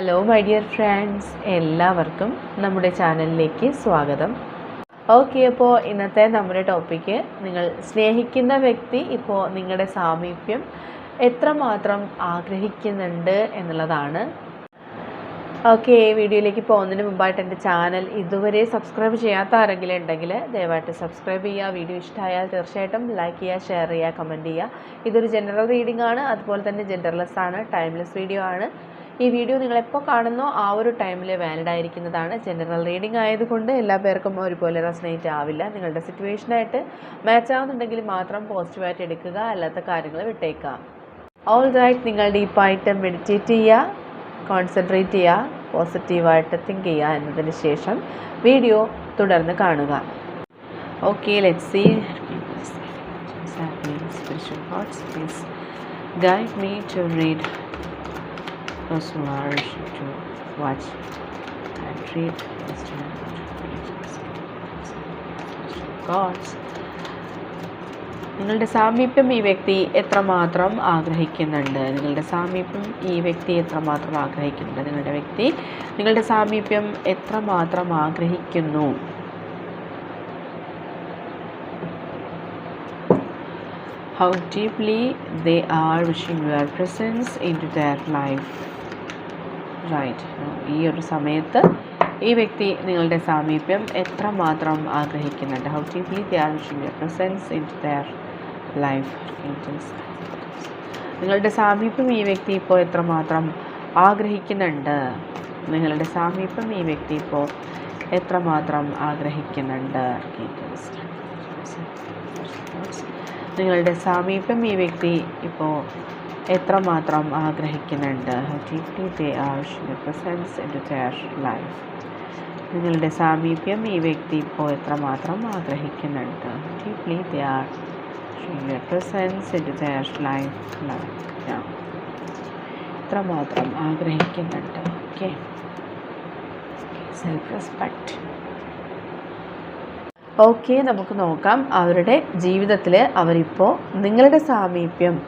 Hello my dear friends എല്ലാവർക്കും നമ്മുടെ ചാനലിലേക്ക് സ്വാഗതം. ഓക്കെ അപ്പോൾ ഇന്നത്തെ നമ്മുടെ ടോപ്പിക്ക് നിങ്ങൾ സ്നേഹിക്കുന്ന വ്യക്തി ഇപ്പോൾ നിങ്ങളുടെ സാമീപ്യം എത്രമാത്രം ആഗ്രഹിക്കുന്നുണ്ട് എന്നുള്ളതാണ്. ഓക്കെ വീഡിയോയിലേക്ക് പോകുന്നതിന് മുമ്പായിട്ട് എന്റെ ചാനൽ ഇതുവരെ സബ്സ്ക്രൈബ് ചെയ്യാത്ത ആരെങ്കിലും ഉണ്ടെങ്കിൽ ദയവായിട്ട് സബ്സ്ക്രൈബ് ചെയ്യുക. വീഡിയോ ഇഷ്ടമായാൽ തീർച്ചയായിട്ടും ലൈക്ക് ചെയ്യുക ഷെയർ ചെയ്യുക കമന്റ് ചെയ്യുക. ഇതൊരു ജനറൽ റീഡിംഗ് ആണ്. അതുപോലെ തന്നെ ജെൻഡർലെസ് ആണ് ടൈംലെസ് വീഡിയോ ആണ്. ഈ വീഡിയോ നിങ്ങൾ എപ്പോൾ കാണുന്നോ ആ ഒരു ടൈമിൽ വാലിഡ് ആയിരിക്കുന്നതാണ്. ജനറൽ റീഡിംഗ് ആയതുകൊണ്ട് എല്ലാ പേർക്കും ഒരുപോലെ റെസനേറ്റ് ആവില്ല. നിങ്ങളുടെ സിറ്റുവേഷനായിട്ട് മാച്ച് ആവുന്നുണ്ടെങ്കിൽ മാത്രം പോസിറ്റീവായിട്ട് എടുക്കുക അല്ലാത്ത കാര്യങ്ങൾ വിട്ടേക്കുക. ഓൾ റൈറ്റ് നിങ്ങൾ ഡീപ്പായിട്ട് മെഡിറ്റേറ്റ് ചെയ്യുക കോൺസെൻട്രേറ്റ് ചെയ്യുക പോസിറ്റീവായിട്ട് തിങ്ക് ചെയ്യുക എന്നതിന് ശേഷം വീഡിയോ തുടർന്ന് കാണുക. Okay let see spiritual guide me to me to large to watch and read gods. നിങ്ങളുടെ സാമീപ്യം ഈ വ്യക്തി എത്രമാത്രം ആഗ്രഹിക്കുന്നുണ്ട്? നിങ്ങളുടെ സാമീപ്യം ഈ വ്യക്തി എത്രമാത്രം ആഗ്രഹിക്കുന്നുണ്ട്? നിങ്ങളുടെ വ്യക്തി നിങ്ങളുടെ സാമീപ്യം എത്രമാത്രം ആഗ്രഹിക്കുന്നു? How deeply they are wishing your presence into their life. Right ഈ ഒരു സമയത്ത് ഈ വ്യക്തി നിങ്ങളുടെ സാമീപ്യം എത്രമാത്രം ആഗ്രഹിക്കുന്നുണ്ട്? How deeply they are wishing your presence in their life നിങ്ങളുടെ സാമീപ്യം ഈ വ്യക്തി ഇപ്പോൾ എത്രമാത്രം ആഗ്രഹിക്കുന്നുണ്ട്? നിങ്ങളുടെ സാമീപ്യം ഈ വ്യക്തി ഇപ്പോൾ എത്രമാത്രം ആഗ്രഹിക്കുന്നുണ്ട്? നിങ്ങളുടെ സാമീപ്യം ഈ വ്യക്തി ഇപ്പോൾ എത്രമാത്രം ആഗ്രഹിക്കുന്നുണ്ട്? ലൈഫ് നിങ്ങളുടെ സാമീപ്യം ഈ വ്യക്തി ഇപ്പോൾ എത്രമാത്രം ആഗ്രഹിക്കുന്നുണ്ട്? ദേ ആർ ലൈഫ് എത്രമാത്രം ആഗ്രഹിക്കുന്നുണ്ട്? ഓക്കെ സെൽഫ് റെസ്പെക്റ്റ് ഓക്കെ നമുക്ക് നോക്കാം. അവരുടെ ജീവിതത്തിൽ അവരിപ്പോൾ നിങ്ങളുടെ സാമീപ്യം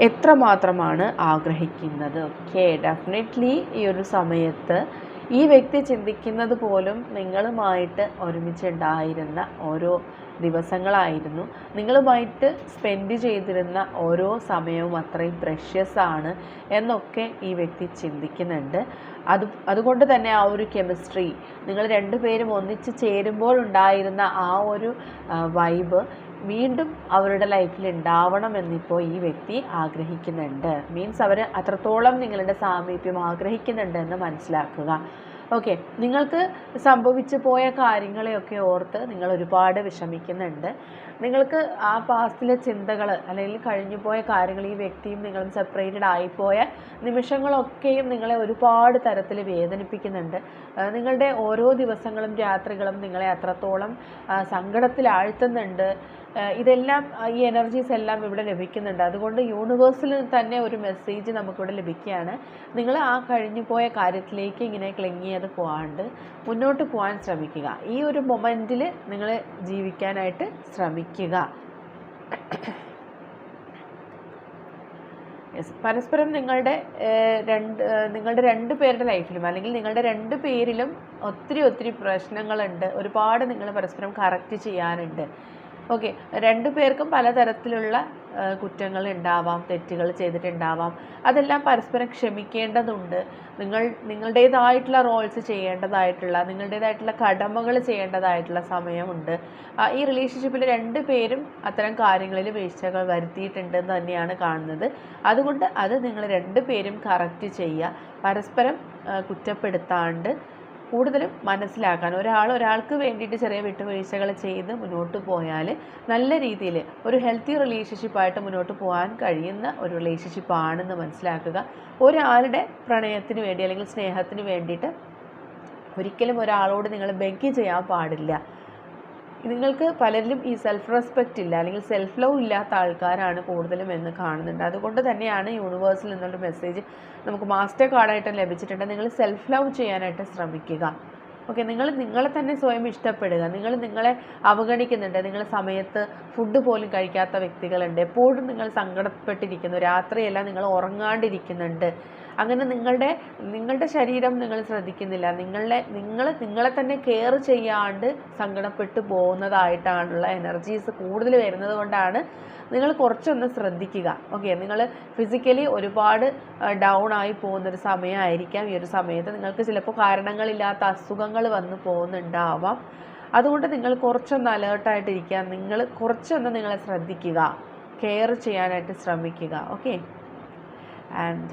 എത്രമാത്രമാണ് ആഗ്രഹിക്കുന്നത്? ഓക്കെ ഡെഫിനറ്റ്ലി ഈ ഒരു സമയത്ത് ഈ വ്യക്തി ചിന്തിക്കുന്നത് പോലും നിങ്ങളുമായിട്ട് ഒരുമിച്ചുണ്ടായിരുന്ന ഓരോ ദിവസങ്ങളായിരുന്നു. നിങ്ങളുമായിട്ട് സ്പെൻഡ് ചെയ്തിരുന്ന ഓരോ സമയവും അത്രയും പ്രഷ്യസ് ആണ് എന്നൊക്കെ ഈ വ്യക്തി ചിന്തിക്കുന്നുണ്ട്. അത് അതുകൊണ്ട് തന്നെ ആ ഒരു കെമിസ്ട്രി നിങ്ങൾ രണ്ടുപേരും ഒന്നിച്ച് ചേരുമ്പോൾ ഉണ്ടായിരുന്ന ആ ഒരു വൈബ് വീണ്ടും അവരുടെ ലൈഫിൽ ഉണ്ടാവണം എന്നിപ്പോൾ ഈ വ്യക്തി ആഗ്രഹിക്കുന്നുണ്ട്. മീൻസ് അവർ അത്രത്തോളം നിങ്ങളുടെ സാമീപ്യം ആഗ്രഹിക്കുന്നുണ്ടെന്ന് മനസ്സിലാക്കുക. ഓക്കെ നിങ്ങൾക്ക് സംഭവിച്ചു പോയ കാര്യങ്ങളെയൊക്കെ ഓർത്ത് നിങ്ങൾ ഒരുപാട് വിഷമിക്കുന്നുണ്ട്. നിങ്ങൾക്ക് ആ പാസ്റ്റിലെ ചിന്തകൾ അല്ലെങ്കിൽ കഴിഞ്ഞു പോയ കാര്യങ്ങൾ ഈ വ്യക്തിയും നിങ്ങളും സെപ്പറേറ്റഡ് ആയിപ്പോയ നിമിഷങ്ങളൊക്കെയും നിങ്ങളെ ഒരുപാട് തരത്തിൽ വേദനിപ്പിക്കുന്നുണ്ട്. നിങ്ങളുടെ ഓരോ ദിവസങ്ങളും രാത്രികളും നിങ്ങളെ അത്രത്തോളം സങ്കടത്തിൽ ആഴ്ത്തുന്നുണ്ട് ഇതെല്ലാം ഈ എനർജീസ് എല്ലാം ഇവിടെ ലഭിക്കുന്നുണ്ട്. അതുകൊണ്ട് യൂണിവേഴ്സിൽ തന്നെ ഒരു മെസ്സേജ് നമുക്കിവിടെ ലഭിക്കുകയാണ്. നിങ്ങൾ ആ കഴിഞ്ഞു പോയ കാര്യത്തിലേക്ക് ഇങ്ങനെ ക്ലിങ്ങിയത് പോകാണ്ട് മുന്നോട്ട് പോകാൻ ശ്രമിക്കുക. ഈ ഒരു മൊമെന്റിൽ നിങ്ങൾ ജീവിക്കാനായിട്ട് ശ്രമിക്കുക. യെസ് പരസ്പരം നിങ്ങളുടെ രണ്ട് നിങ്ങളുടെ രണ്ട് പേരുടെ ലൈഫിലും അല്ലെങ്കിൽ നിങ്ങളുടെ രണ്ട് പേരിലും ഒത്തിരി ഒത്തിരി പ്രശ്നങ്ങളുണ്ട്. ഒരുപാട് നിങ്ങൾ പരസ്പരം കറക്റ്റ് ചെയ്യാനുണ്ട്. ഓക്കെ. രണ്ടു പേർക്കും പലതരത്തിലുള്ള കുറ്റങ്ങൾ ഉണ്ടാവാം തെറ്റുകൾ ചെയ്തിട്ടുണ്ടാവാം. അതെല്ലാം പരസ്പരം ക്ഷമിക്കേണ്ടതുണ്ട്. നിങ്ങൾ നിങ്ങളുടേതായിട്ടുള്ള റോൾസ് ചെയ്യേണ്ടതായിട്ടുള്ള നിങ്ങളുടേതായിട്ടുള്ള കടമകൾ ചെയ്യേണ്ടതായിട്ടുള്ള സമയമുണ്ട്. ഈ റിലേഷൻഷിപ്പിൽ രണ്ട് പേരും അത്തരം കാര്യങ്ങളിൽ വീഴ്ചകൾ വരുത്തിയിട്ടുണ്ടെന്ന് തന്നെയാണ് കാണുന്നത്. അതുകൊണ്ട് അത് നിങ്ങൾ രണ്ട് പേരും കറക്റ്റ് ചെയ്യുക. പരസ്പരം കുറ്റപ്പെടുത്താണ്ട് കൂടുതലും മനസ്സിലാക്കാൻ. ഒരാൾ ഒരാൾക്ക് വേണ്ടിയിട്ട് ചെറിയ വിട്ടുവീഴ്ചകൾ ചെയ്ത് മുന്നോട്ട് പോയാൽ നല്ല രീതിയിൽ ഒരു ഹെൽത്തി റിലേഷൻഷിപ്പായിട്ട് മുന്നോട്ട് പോകാൻ കഴിയുന്ന ഒരു റിലേഷൻഷിപ്പാണെന്ന് മനസ്സിലാക്കുക. ഒരാളുടെ പ്രണയത്തിന് വേണ്ടി അല്ലെങ്കിൽ സ്നേഹത്തിന് വേണ്ടിയിട്ട് ഒരിക്കലും ഒരാളോട് നിങ്ങൾ ബെഗ് ചെയ്യാൻ പാടില്ല. നിങ്ങൾക്ക് പലരിലും ഈ സെൽഫ് റെസ്പെക്റ്റ് ഇല്ല അല്ലെങ്കിൽ സെൽഫ് ലവ് ഇല്ലാത്ത ആൾക്കാരാണ് കൂടുതലും എന്ന് കാണുന്നുണ്ട്. അതുകൊണ്ട് തന്നെയാണ് യൂണിവേഴ്സിൽ നിന്നുള്ള മെസ്സേജ് നമുക്ക് മാസ്റ്റർ കാർഡായിട്ട് ലഭിച്ചിട്ടുണ്ട്. നിങ്ങൾ സെൽഫ് ലവ് ചെയ്യാനായിട്ട് ശ്രമിക്കുക. ഓക്കെ നിങ്ങൾ നിങ്ങളെ തന്നെ സ്വയം ഇഷ്ടപ്പെടുക. നിങ്ങൾ നിങ്ങളെ അവഗണിക്കുന്നുണ്ട്. നിങ്ങൾ സമയത്ത് ഫുഡ് പോലും കഴിക്കാത്ത വ്യക്തികളുണ്ട്. എപ്പോഴും നിങ്ങൾ സങ്കടപ്പെട്ടിരിക്കുന്നു. രാത്രിയെല്ലാം നിങ്ങൾ ഉറങ്ങാണ്ടിരിക്കുന്നുണ്ട്. അങ്ങനെ നിങ്ങളുടെ നിങ്ങളുടെ ശരീരം നിങ്ങൾ ശ്രദ്ധിക്കുന്നില്ല. നിങ്ങളുടെ നിങ്ങൾ നിങ്ങളെ തന്നെ കെയർ ചെയ്യാണ്ട് സങ്കടപ്പെട്ടു പോകുന്നതായിട്ടാണുള്ള എനർജീസ് കൂടുതൽ വരുന്നത് കൊണ്ടാണ് നിങ്ങൾ കുറച്ചൊന്ന് ശ്രദ്ധിക്കുക. ഓക്കെ നിങ്ങൾ ഫിസിക്കലി ഒരുപാട് ഡൗൺ ആയി പോകുന്നൊരു സമയമായിരിക്കാം. ഈ ഒരു സമയത്ത് നിങ്ങൾക്ക് ചിലപ്പോൾ കാരണങ്ങളില്ലാത്ത അസുഖങ്ങൾ വന്ന് പോകുന്നുണ്ടാവാം. അതുകൊണ്ട് നിങ്ങൾ കുറച്ചൊന്ന് അലേർട്ടായിട്ടിരിക്കുക നിങ്ങൾ കുറച്ചൊന്ന് നിങ്ങളെ ശ്രദ്ധിക്കുക. കെയർ ചെയ്യാനായിട്ട് ശ്രമിക്കുക. ഓക്കെ ആൻഡ്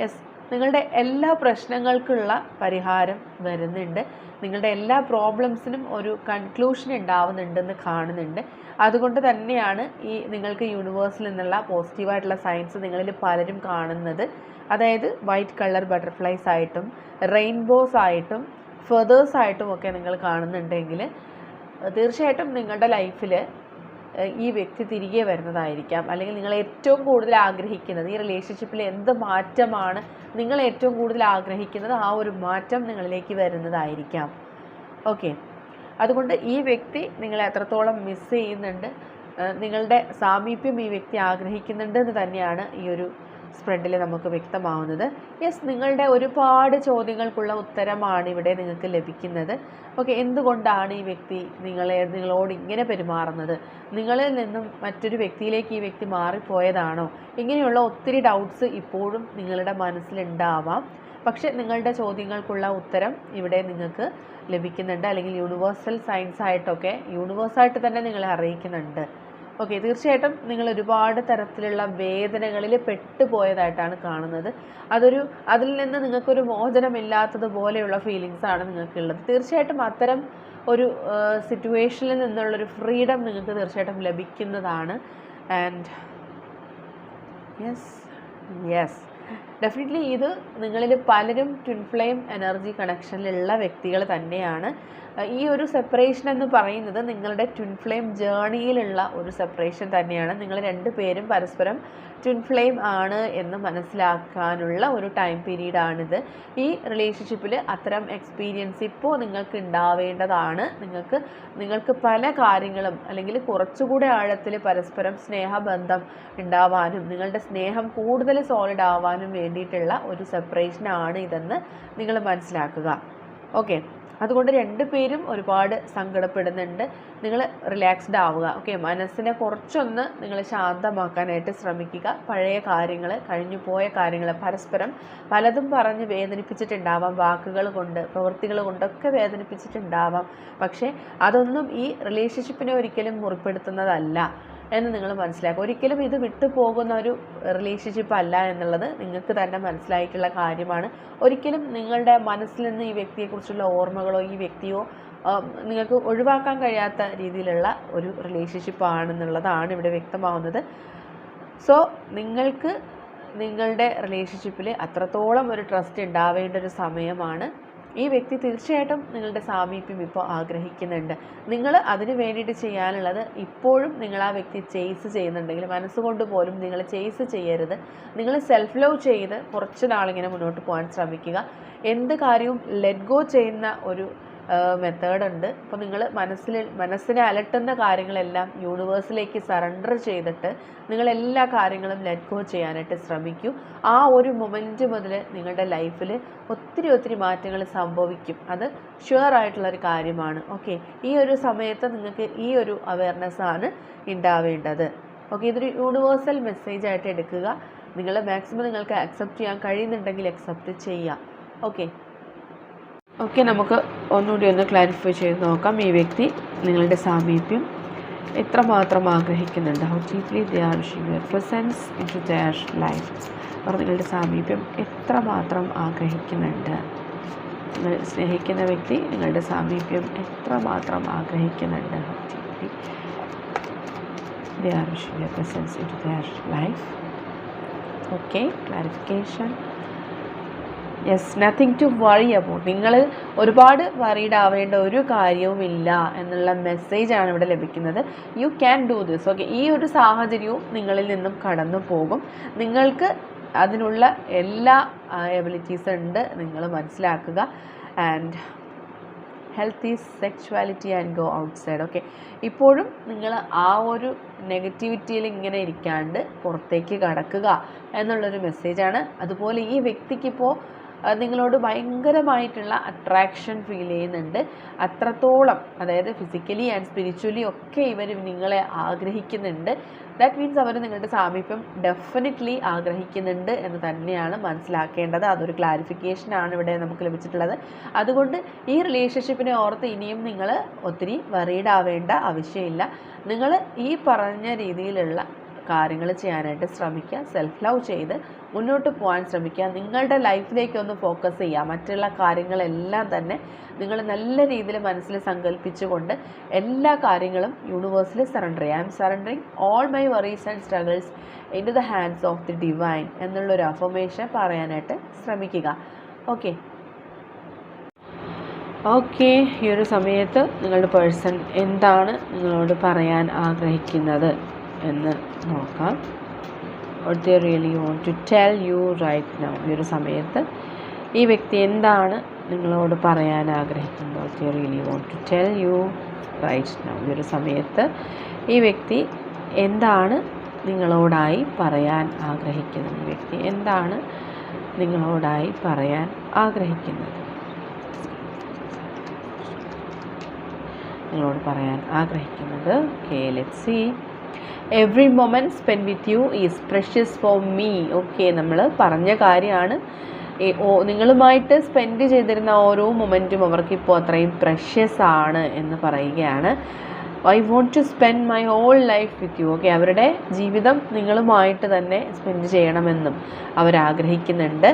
യെസ് നിങ്ങളുടെ എല്ലാ പ്രശ്നങ്ങൾക്കുള്ള പരിഹാരം വരുന്നുണ്ട്. നിങ്ങളുടെ എല്ലാ പ്രോബ്ലംസിനും ഒരു കൺക്ലൂഷൻ ഉണ്ടാവുന്നുണ്ടെന്ന് കാണുന്നുണ്ട്. അതുകൊണ്ട് തന്നെയാണ് ഈ നിങ്ങൾക്ക് യൂണിവേഴ്സിൽ നിന്നുള്ള പോസിറ്റീവായിട്ടുള്ള സയൻസ് നിങ്ങളിൽ പലരും കാണുന്നത്. അതായത് വൈറ്റ് കളർ ബട്ടർഫ്ലൈസ് ആയിട്ടും റെയിൻബോസ് ആയിട്ടും ഫെതേഴ്സ് ആയിട്ടും ഒക്കെ നിങ്ങൾ കാണുന്നുണ്ടെങ്കിൽ തീർച്ചയായിട്ടും നിങ്ങളുടെ ലൈഫിൽ ഈ വ്യക്തി തിരികെ വരുന്നതായിരിക്കാം. അല്ലെങ്കിൽ നിങ്ങൾ ഏറ്റവും കൂടുതൽ ആഗ്രഹിക്കുന്നത് ഈ റിലേഷൻഷിപ്പിൽ എന്ത് മാറ്റമാണ് നിങ്ങൾ ഏറ്റവും കൂടുതൽ ആഗ്രഹിക്കുന്നത് ആ ഒരു മാറ്റം നിങ്ങളിലേക്ക് വരുന്നതായിരിക്കാം. ഓക്കെ. അതുകൊണ്ട് ഈ വ്യക്തി നിങ്ങളെ എത്രത്തോളം മിസ് ചെയ്യുന്നുണ്ട് നിങ്ങളുടെ സാമീപ്യം ഈ വ്യക്തി ആഗ്രഹിക്കുന്നുണ്ട് എന്ന് തന്നെയാണ് ഈ ഒരു സ്പ്രെഡിൽ നമുക്ക് വ്യക്തമാവുന്നത്. യെസ് നിങ്ങളുടെ ഒരുപാട് ചോദ്യങ്ങൾക്കുള്ള ഉത്തരമാണ് ഇവിടെ നിങ്ങൾക്ക് ലഭിക്കുന്നത്. ഓക്കെ എന്തുകൊണ്ടാണ് ഈ വ്യക്തി നിങ്ങളെ നിങ്ങളോട് ഇങ്ങനെ പെരുമാറുന്നത്? നിങ്ങളിൽ നിന്നും മറ്റൊരു വ്യക്തിയിലേക്ക് ഈ വ്യക്തി മാറിപ്പോയതാണോ? ഇങ്ങനെയുള്ള ഒത്തിരി ഡൗട്ട്സ് ഇപ്പോഴും നിങ്ങളുടെ മനസ്സിലുണ്ടാവാം. പക്ഷെ നിങ്ങളുടെ ചോദ്യങ്ങൾക്കുള്ള ഉത്തരം ഇവിടെ നിങ്ങൾക്ക് ലഭിക്കുന്നുണ്ട്. അല്ലെങ്കിൽ യൂണിവേഴ്സൽ സയൻസ് ആയിട്ടൊക്കെ യൂണിവേഴ്സായിട്ട് തന്നെ നിങ്ങളെ അറിയിക്കുന്നുണ്ട്. ഓക്കെ തീർച്ചയായിട്ടും നിങ്ങൾ ഒരുപാട് തരത്തിലുള്ള വേദനകളിൽ പെട്ടുപോയതായിട്ടാണ് കാണുന്നത്. അതൊരു അതിൽ നിന്ന് നിങ്ങൾക്കൊരു മോചനമില്ലാത്തതുപോലെയുള്ള ആണ് നിങ്ങൾക്കുള്ളത്. തീർച്ചയായിട്ടും അത്തരം ഒരു സിറ്റുവേഷനിൽ നിന്നുള്ളൊരു ഫ്രീഡം നിങ്ങൾക്ക് തീർച്ചയായിട്ടും ലഭിക്കുന്നതാണ്. ആൻഡ് യെസ് യെസ് ഡെഫിനറ്റ്ലി ഇത് നിങ്ങളിൽ പലരും ട്വിൻ ഫ്ലെയിം എനർജി കണക്ഷനിലുള്ള വ്യക്തികൾ തന്നെയാണ്. ഈ ഒരു സെപ്പറേഷൻ എന്ന് പറയുന്നത് നിങ്ങളുടെ ട്വിൻ ഫ്ലെയിം ജേണിയിലുള്ള ഒരു സെപ്പറേഷൻ തന്നെയാണ്. നിങ്ങൾ രണ്ട് പേരും പരസ്പരം ട്വിൻ ഫ്ലെയിം ആണ് എന്ന് മനസ്സിലാക്കാനുള്ള ഒരു ടൈം പീരീഡാണിത് ഈ റിലേഷൻഷിപ്പിൽ അത്തരം എക്സ്പീരിയൻസ് ഇപ്പോൾ നിങ്ങൾക്ക് ഉണ്ടാവേണ്ടതാണ് നിങ്ങൾക്ക് നിങ്ങൾക്ക് പല കാര്യങ്ങളും അല്ലെങ്കിൽ കുറച്ചുകൂടെ ആഴത്തിൽ പരസ്പരം സ്നേഹബന്ധം ഉണ്ടാവാനും നിങ്ങളുടെ സ്നേഹം കൂടുതൽ സോളിഡ് ആവാനും വേണ്ടിയിട്ടുള്ള ഒരു സെപ്പറേഷനാണ് ഇതെന്ന് നിങ്ങൾ മനസ്സിലാക്കുക. ഓക്കെ അതുകൊണ്ട് രണ്ടുപേരും ഒരുപാട് സങ്കടപ്പെടുന്നുണ്ട്. നിങ്ങൾ റിലാക്സ്ഡ് ആവുക. ഓക്കെ മനസ്സിനെ കുറച്ചൊന്ന് നിങ്ങൾ ശാന്തമാക്കാനായിട്ട് ശ്രമിക്കുക. പഴയ കാര്യങ്ങൾ കഴിഞ്ഞു പോയ കാര്യങ്ങൾ പരസ്പരം പലതും പറഞ്ഞ് വേദനിപ്പിച്ചിട്ടുണ്ടാവാം. വാക്കുകൾ കൊണ്ട് പ്രവൃത്തികൾ കൊണ്ടൊക്കെ വേദനിപ്പിച്ചിട്ടുണ്ടാവാം. പക്ഷേ അതൊന്നും ഈ റിലേഷൻഷിപ്പിനെ ഒരിക്കലും മുറിപ്പെടുത്തുന്നതല്ല. എന്ന് നിങ്ങൾ മനസ്സിലാക്കുക. ഒരിക്കലും ഇത് വിട്ടു പോകുന്ന ഒരു റിലേഷൻഷിപ്പ് അല്ല എന്നുള്ളത് നിങ്ങൾക്ക് തന്നെ മനസ്സിലായിട്ടുള്ള കാര്യമാണ്. ഒരിക്കലും നിങ്ങളുടെ മനസ്സിൽ നിന്ന് ഈ വ്യക്തിയെക്കുറിച്ചുള്ള ഓർമ്മകളോ ഈ വ്യക്തിയോ നിങ്ങൾക്ക് ഒഴിവാക്കാൻ കഴിയാത്ത രീതിയിലുള്ള ഒരു റിലേഷൻഷിപ്പ് ആണെന്നുള്ളതാണ് ഇവിടെ വ്യക്തമാവുന്നത്. സോ നിങ്ങൾക്ക് നിങ്ങളുടെ റിലേഷൻഷിപ്പിൽ അത്രത്തോളം ഒരു ട്രസ്റ്റ് ഉണ്ടാവേണ്ട ഒരു സമയമാണ്. ഈ വ്യക്തി തീർച്ചയായിട്ടും നിങ്ങളുടെ സാമീപ്യം ഇപ്പോൾ ആഗ്രഹിക്കുന്നുണ്ട്. നിങ്ങൾ അതിന് വേണ്ടിയിട്ട് ചെയ്യാനുള്ളത് ഇപ്പോഴും നിങ്ങൾ ആ വ്യക്തി ചേസ് ചെയ്യുന്നുണ്ടെങ്കിൽ മനസ്സുകൊണ്ട് പോലും നിങ്ങൾ ചേസ് ചെയ്യരുത്. നിങ്ങൾ സെൽഫ് ലവ് ചെയ്ത് കുറച്ച് നാളിങ്ങനെ മുന്നോട്ട് പോകാൻ ശ്രമിക്കുക. എന്ത് കാര്യവും ലെറ്റ് ഗോ ചെയ്യുന്ന ഒരു മെത്തേഡ് ഉണ്ട് അപ്പോൾ നിങ്ങൾ മനസ്സിൽ മനസ്സിനെ അലട്ടുന്ന കാര്യങ്ങളെല്ലാം യൂണിവേഴ്സിലേക്ക് സറണ്ടർ ചെയ്തിട്ട് നിങ്ങൾ എല്ലാ കാര്യങ്ങളും ലെറ്റ് ഗോ ചെയ്യാനായിട്ട് ശ്രമിക്കൂ. ആ ഒരു മൊമെന്റ് മുതൽ നിങ്ങളുടെ ലൈഫിൽ ഒത്തിരി ഒത്തിരി മാറ്റങ്ങൾ സംഭവിക്കും. അത് ഷുവർ ആയിട്ടുള്ളൊരു കാര്യമാണ്. ഓക്കെ ഈ ഒരു സമയത്ത് നിങ്ങൾക്ക് ഈ ഒരു അവയർനെസ്സാണ് ഉണ്ടാവേണ്ടത് ഓക്കെ ഇതൊരു യൂണിവേഴ്സൽ മെസ്സേജ് ആയിട്ട് എടുക്കുക. നിങ്ങൾ മാക്സിമം നിങ്ങൾക്ക് അക്സെപ്റ്റ് ചെയ്യാൻ കഴിയുന്നുണ്ടെങ്കിൽ അക്സെപ്റ്റ് ചെയ്യുക ഓക്കെ ഓക്കെ നമുക്ക് ഒന്നുകൂടി ഒന്ന് ക്ലാരിഫൈ ചെയ്ത് നോക്കാം. ഈ വ്യക്തി നിങ്ങളുടെ സാമീപ്യം എത്രമാത്രം ആഗ്രഹിക്കുന്നുണ്ട്? How deeply they are wishing your presence into their life അവർ നിങ്ങളുടെ സാമീപ്യം എത്രമാത്രം ആഗ്രഹിക്കുന്നുണ്ട്? നിങ്ങൾ സ്നേഹിക്കുന്ന വ്യക്തി നിങ്ങളുടെ സാമീപ്യം എത്രമാത്രം ആഗ്രഹിക്കുന്നുണ്ട്? How deeply they are wishing your presence into their life okay clarification yes nothing to worry about നിങ്ങൾ ഒരുപാട് വറീഡ് ആവേണ്ട ഒരു കാര്യവുമില്ല എന്നുള്ള മെസ്സേജാണ് ഇവിടെ ലഭിക്കുന്നത്. You can do this okay ഈ ഒരു സാഹചര്യവും നിങ്ങളിൽ നിന്നും കടന്നു പോകും. നിങ്ങൾക്ക് അതിനുള്ള എല്ലാ എബിലിറ്റീസ് ഉണ്ട്. നിങ്ങൾ മനസ്സിലാക്കുക. And healthy sexuality and go outside okay ഇപ്പോഴും നിങ്ങൾ ആ ഒരു നെഗറ്റിവിറ്റിയിൽ ഇങ്ങനെ ഇരിക്കാണ്ട് പുറത്തേക്ക് കടക്കുക എന്നുള്ളൊരു മെസ്സേജാണ് അതുപോലെ ഈ വ്യക്തിക്കിപ്പോൾ നിങ്ങളോട് ഭയങ്കരമായിട്ടുള്ള അട്രാക്ഷൻ ഫീൽ ചെയ്യുന്നുണ്ട്. അത്രത്തോളം അതായത് ഫിസിക്കലി ആൻഡ് സ്പിരിച്വലി ഒക്കെ ഇവർ നിങ്ങളെ ആഗ്രഹിക്കുന്നുണ്ട്. ദാറ്റ് മീൻസ് അവർ നിങ്ങളുടെ സാമീപ്യം ഡെഫിനറ്റ്ലി ആഗ്രഹിക്കുന്നുണ്ട് എന്ന് തന്നെയാണ് മനസ്സിലാക്കേണ്ടത്. അതൊരു ക്ലാരിഫിക്കേഷനാണ് ഇവിടെ നമുക്ക് ലഭിച്ചിട്ടുള്ളത്. അതുകൊണ്ട് ഈ റിലേഷൻഷിപ്പിനെ ഓർത്ത് ഇനിയും നിങ്ങൾ ഒത്തിരി വറീഡ് ആവേണ്ട ആവശ്യമില്ല. നിങ്ങൾ ഈ പറഞ്ഞ രീതിയിലുള്ള കാര്യങ്ങൾ ചെയ്യാനായിട്ട് ശ്രമിക്കുക സെൽഫ് ലവ് ചെയ്ത് മുന്നോട്ട് പോകാൻ ശ്രമിക്കുക. നിങ്ങളുടെ ലൈഫിലേക്ക് ഒന്ന് ഫോക്കസ് ചെയ്യുക. മറ്റുള്ള കാര്യങ്ങളെല്ലാം തന്നെ നിങ്ങൾ നല്ല രീതിയിൽ മനസ്സിൽ സങ്കല്പിച്ചുകൊണ്ട് എല്ലാ കാര്യങ്ങളും യൂണിവേഴ്സിൽ സറണ്ടർ ചെയ്യുക. I'm surrendering all my worries and struggles into the hands of the divine എന്നുള്ളൊരു അഫർമേഷൻ പറയാനായിട്ട് ശ്രമിക്കുക. ഓക്കെ ഓക്കെ ഈ ഒരു സമയത്ത് നിങ്ങളുടെ പേഴ്സൺ എന്താണ് നിങ്ങളോട് പറയാൻ ആഗ്രഹിക്കുന്നത്? എന്ന് നോക്കാം. What they really want to tell you right now ഈ ഒരു സമയത്ത് ഈ വ്യക്തി എന്താണ് നിങ്ങളോട് പറയാൻ ആഗ്രഹിക്കുന്നത്? What they really want to tell you right now ഈ ഒരു സമയത്ത് ഈ വ്യക്തി എന്താണ് നിങ്ങളോടായി പറയാൻ ആഗ്രഹിക്കുന്നത്? ഈ വ്യക്തി എന്താണ് നിങ്ങളോടായി പറയാൻ ആഗ്രഹിക്കുന്നത്? നിങ്ങളോട് പറയാൻ ആഗ്രഹിക്കുന്നത്. Okay let see every moment spend with you is precious for me okay നമ്മൾ പറഞ്ഞ കാര്യമാണ്. നിങ്ങളുമായിട്ട് സ്പെൻഡ് ചെയ്തിരുന്ന ഓരോ മൊമെന്റും അവർക്കിപ്പോൾ അത്രയും പ്രഷ്യസ് ആണ് എന്ന് പറയുകയാണ്. I want to spend my whole life with you okay അവരുടെ ജീവിതം നിങ്ങളുമായിട്ട് തന്നെ സ്പെൻഡ് ചെയ്യണമെന്നും അവരാഗ്രഹിക്കുന്നുണ്ട്.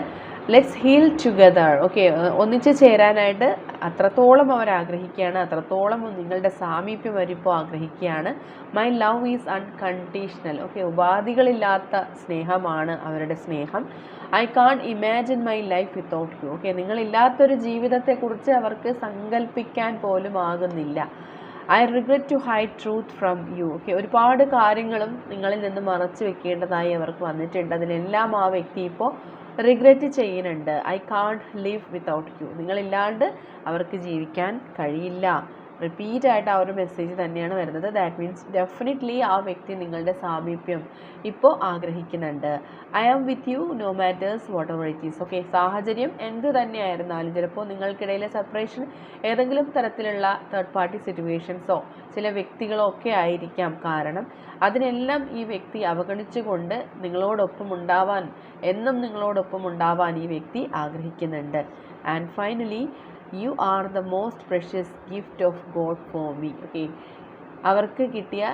ലെറ്റ്സ് ഹീൽ ടുഗദർ ഓക്കെ ഒന്നിച്ച് ചേരാനായിട്ട് അത്രത്തോളം അവർ ആഗ്രഹിക്കുകയാണ്. അത്രത്തോളം നിങ്ങളുടെ സാമീപ്യം അവരിപ്പോൾ ആഗ്രഹിക്കുകയാണ്. My love is unconditional okay ഉപാധികളില്ലാത്ത സ്നേഹമാണ് അവരുടെ സ്നേഹം. I can't imagine my life without you okay നിങ്ങളില്ലാത്തൊരു ജീവിതത്തെക്കുറിച്ച് അവർക്ക് സങ്കല്പിക്കാൻ പോലും ആകുന്നില്ല. I regret to hide truth from you okay ഒരുപാട് കാര്യങ്ങളും നിങ്ങളിൽ നിന്ന് മറച്ചു വെക്കേണ്ടതായി അവർക്ക് വന്നിട്ടുണ്ട്. അതിനെല്ലാം ആ വ്യക്തി ഇപ്പോൾ റിഗ്രറ്റ് ചെയ്യുന്നുണ്ട്. I can't live without you നിങ്ങളില്ലാണ്ട് അവർക്ക് ജീവിക്കാൻ കഴിയില്ല. റിപ്പീറ്റ് ആയിട്ട് ആ ഒരു മെസ്സേജ് തന്നെയാണ് വരുന്നത്. ദാറ്റ് മീൻസ് ഡെഫിനറ്റ്ലി ആ വ്യക്തി നിങ്ങളുടെ സാമീപ്യം ഇപ്പോൾ ആഗ്രഹിക്കുന്നുണ്ട്. I am with you no matters whatever it is okay സാഹചര്യം എന്ത് തന്നെയായിരുന്നാലും ചിലപ്പോൾ നിങ്ങൾക്കിടയിലെ സെപ്പറേഷൻ ഏതെങ്കിലും തരത്തിലുള്ള തേർഡ് പാർട്ടി സിറ്റുവേഷൻസോ ചില വ്യക്തികളോ ഒക്കെ ആയിരിക്കാം കാരണം അതിനെല്ലാം ഈ വ്യക്തി അവഗണിച്ചുകൊണ്ട് നിങ്ങളോടൊപ്പം ഉണ്ടാവാൻ എന്നും നിങ്ങളോടൊപ്പം ഉണ്ടാവാൻ ഈ വ്യക്തി ആഗ്രഹിക്കുന്നുണ്ട്. And finally you are the most precious gift of God for me okay അവർക്ക് കിട്ടിയ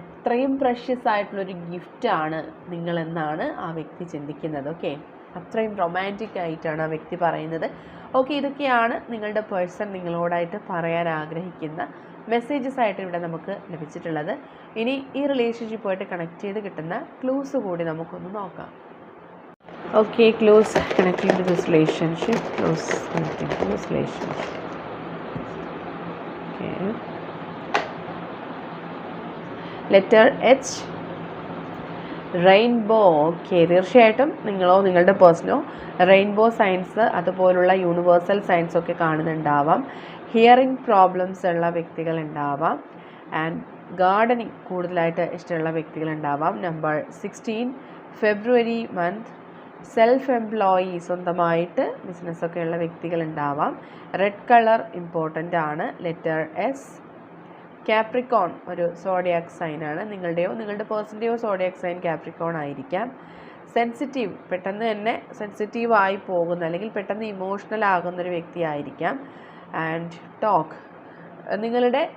എത്രയും പ്രഷ്യസ് ആയിട്ടുള്ളൊരു ഗിഫ്റ്റാണ് നിങ്ങളെന്നാണ് ആ വ്യക്തി ചിന്തിക്കുന്നത്. ഓക്കെ അത്രയും റൊമാന്റിക് ആയിട്ടാണ് ആ വ്യക്തി പറയുന്നത്. ഓക്കെ ഇതൊക്കെയാണ് നിങ്ങളുടെ പേഴ്സൺ നിങ്ങളോടായിട്ട് പറയാൻ ആഗ്രഹിക്കുന്ന മെസ്സേജസ് ആയിട്ട് ഇവിടെ നമുക്ക് ലഭിച്ചിട്ടുള്ളത്. ഇനി ഈ റിലേഷൻഷിപ്പുമായിട്ട് കണക്ട് ചെയ്ത് കിട്ടുന്ന ക്ലൂസ് കൂടി നമുക്കൊന്ന് നോക്കാം. Okay clues connecting to this relationship clues connecting to this relationship okay letter H rainbow okay തീർച്ചയായിട്ടും നിങ്ങളോ നിങ്ങളുടെ പേഴ്സണോ റെയിൻബോ സയൻസ് അതുപോലുള്ള യൂണിവേഴ്സൽ സയൻസ് ഒക്കെ കാണുന്നുണ്ടാവാം. ഹിയറിംഗ് പ്രോബ്ലംസ് ഉള്ള വ്യക്തികൾ ഉണ്ടാവാം. ആൻഡ് ഗാർഡനിങ് കൂടുതലായിട്ട് ഇഷ്ടമുള്ള വ്യക്തികൾ ഉണ്ടാവാം. Number sixteen February month self employee സ്വന്തമായിട്ട് ബിസിനസ്സൊക്കെ ഉള്ള വ്യക്തികൾ ഉണ്ടാവാം റെഡ് കളർ ഇമ്പോർട്ടന്റ് ആണ്. ലെറ്റർ എസ് കാപ്രിക്കോൺ ഒരു സോഡിയാക് സൈൻ ആണ്. നിങ്ങളുടെയോ നിങ്ങളുടെ പേഴ്സന്റെയോ സോഡിയാക് സൈൻ കാപ്രിക്കോൺ ആയിരിക്കാം. സെൻസിറ്റീവ് പെട്ടെന്ന് തന്നെ സെൻസിറ്റീവ് ആയി പോകുന്ന അല്ലെങ്കിൽ പെട്ടെന്ന് ഇമോഷണൽ ആകുന്ന ഒരു വ്യക്തിയായിരിക്കാം ആൻഡ് ടോക്ക് നിങ്ങളുടെ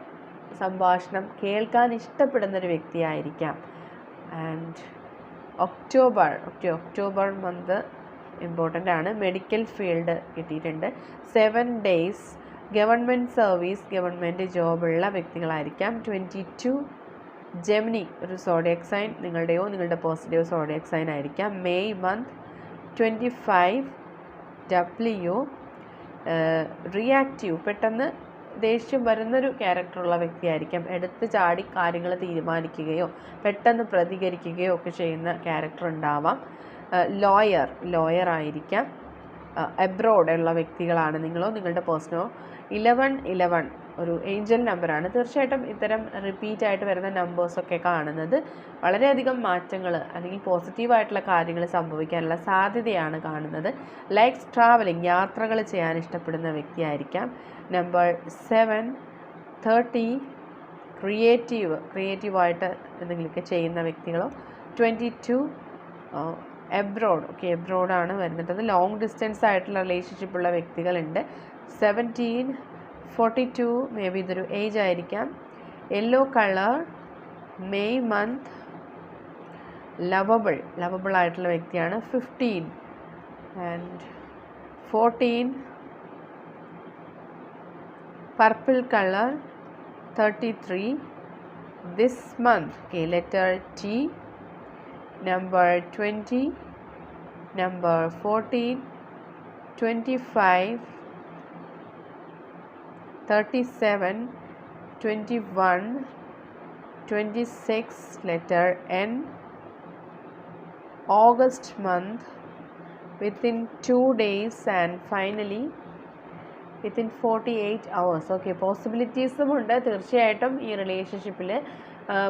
സംഭാഷണം കേൾക്കാൻ ഇഷ്ടപ്പെടുന്ന ഒരു വ്യക്തിയായിരിക്കാം and October okay October month important ആണ്. മെഡിക്കൽ ഫീൽഡ് കിട്ടിയിട്ടുണ്ട്. Seven days government service government ജോബുള്ള വ്യക്തികളായിരിക്കാം. ട്വന്റി ടു ജെമിനി ഒരു സോഡിയക് സൈൻ നിങ്ങളുടെയോ നിങ്ങളുടെ പോസിറ്റീവ് സോഡിയക് സൈൻ ആയിരിക്കാം. May month twenty five W reactive പെട്ടെന്ന് ദേഷ്യം വരുന്നൊരു ക്യാരക്ടറുള്ള വ്യക്തിയായിരിക്കാം. എടുത്ത് ചാടി കാര്യങ്ങൾ തീരുമാനിക്കുകയോ പെട്ടെന്ന് പ്രതികരിക്കുകയോ ഒക്കെ ചെയ്യുന്ന ക്യാരക്ടർ ഉണ്ടാവാം ലോയർ ലോയർ ആയിരിക്കാം. എബ്രോഡ് ഉള്ള വ്യക്തികളാണ് നിങ്ങളോ നിങ്ങളുടെ പേഴ്സണോ ഇലവൺ ഇലവൻ ഒരു ഏഞ്ചൽ നമ്പറാണ്. തീർച്ചയായിട്ടും ഇത്തരം റിപ്പീറ്റ് ആയിട്ട് വരുന്ന നമ്പേഴ്സൊക്കെ കാണുന്നത് വളരെയധികം മാറ്റങ്ങൾ അല്ലെങ്കിൽ പോസിറ്റീവായിട്ടുള്ള കാര്യങ്ങൾ സംഭവിക്കാനുള്ള സാധ്യതയാണ് കാണുന്നത്. ലൈക്സ് ട്രാവലിംഗ് യാത്രകൾ ചെയ്യാൻ ഇഷ്ടപ്പെടുന്ന വ്യക്തിയായിരിക്കാം. നമ്പർ സെവൻ തേർട്ടി ക്രിയേറ്റീവ് ക്രിയേറ്റീവായിട്ട് എന്തെങ്കിലുമൊക്കെ ചെയ്യുന്ന വ്യക്തികളോ. ട്വന്റി ടു എബ്രോഡ് ഓക്കെ എബ്രോഡാണ് വരുന്നത്. ലോങ് ഡിസ്റ്റൻസ് ആയിട്ടുള്ള റിലേഷൻഷിപ്പുള്ള വ്യക്തികളുണ്ട്. Seventeen forty two may be ഇതൊരു ഏജ് ആയിരിക്കാം. Yellow colour May month lovable lovable ആയിട്ടുള്ള വ്യക്തിയാണ്. Fifteen and fourteen purple colour thirty three this month okay letter T number twenty number fourteen twenty 20 number 14 25 37 21 26 letter N August month within 2 days and finally within forty eight hours okay പോസിബിലിറ്റീസും ഉണ്ട്. തീർച്ചയായിട്ടും ഈ റിലേഷൻഷിപ്പിൽ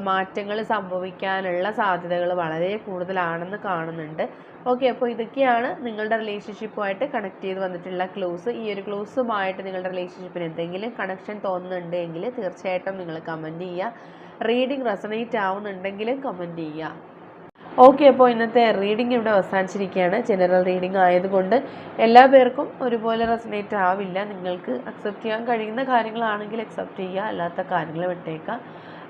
മാറ്റങ്ങൾ സംഭവിക്കാനുള്ള സാധ്യതകൾ വളരെ കൂടുതലാണെന്ന് കാണുന്നുണ്ട്. ഓക്കെ അപ്പോൾ ഇതൊക്കെയാണ് നിങ്ങളുടെ റിലേഷൻഷിപ്പുമായിട്ട് കണക്ട് ചെയ്ത് വന്നിട്ടുള്ള ക്ലോസ് ഈ ഒരു ക്ലൂസുമായിട്ട് നിങ്ങളുടെ റിലേഷൻഷിപ്പിന് എന്തെങ്കിലും കണക്ഷൻ തോന്നുന്നുണ്ട് എങ്കിൽ തീർച്ചയായിട്ടും നിങ്ങൾ കമന്റ് ചെയ്യുക. റീഡിംഗ് റെസണേറ്റ് ആവുന്നുണ്ടെങ്കിലും കമന്റ് ചെയ്യുക. ഓക്കെ അപ്പോൾ ഇന്നത്തെ റീഡിംഗ് ഇവിടെ അവസാനിച്ചിരിക്കുകയാണ്. ജനറൽ റീഡിംഗ് ആയതുകൊണ്ട് എല്ലാ പേർക്കും ഒരുപോലെ റെസനേറ്റ് ആവില്ല. നിങ്ങൾക്ക് അക്സെപ്റ്റ് ചെയ്യാൻ കഴിയുന്ന കാര്യങ്ങളാണെങ്കിൽ അക്സെപ്റ്റ് ചെയ്യുക. അല്ലാത്ത കാര്യങ്ങൾ വിട്ടേക്കുക.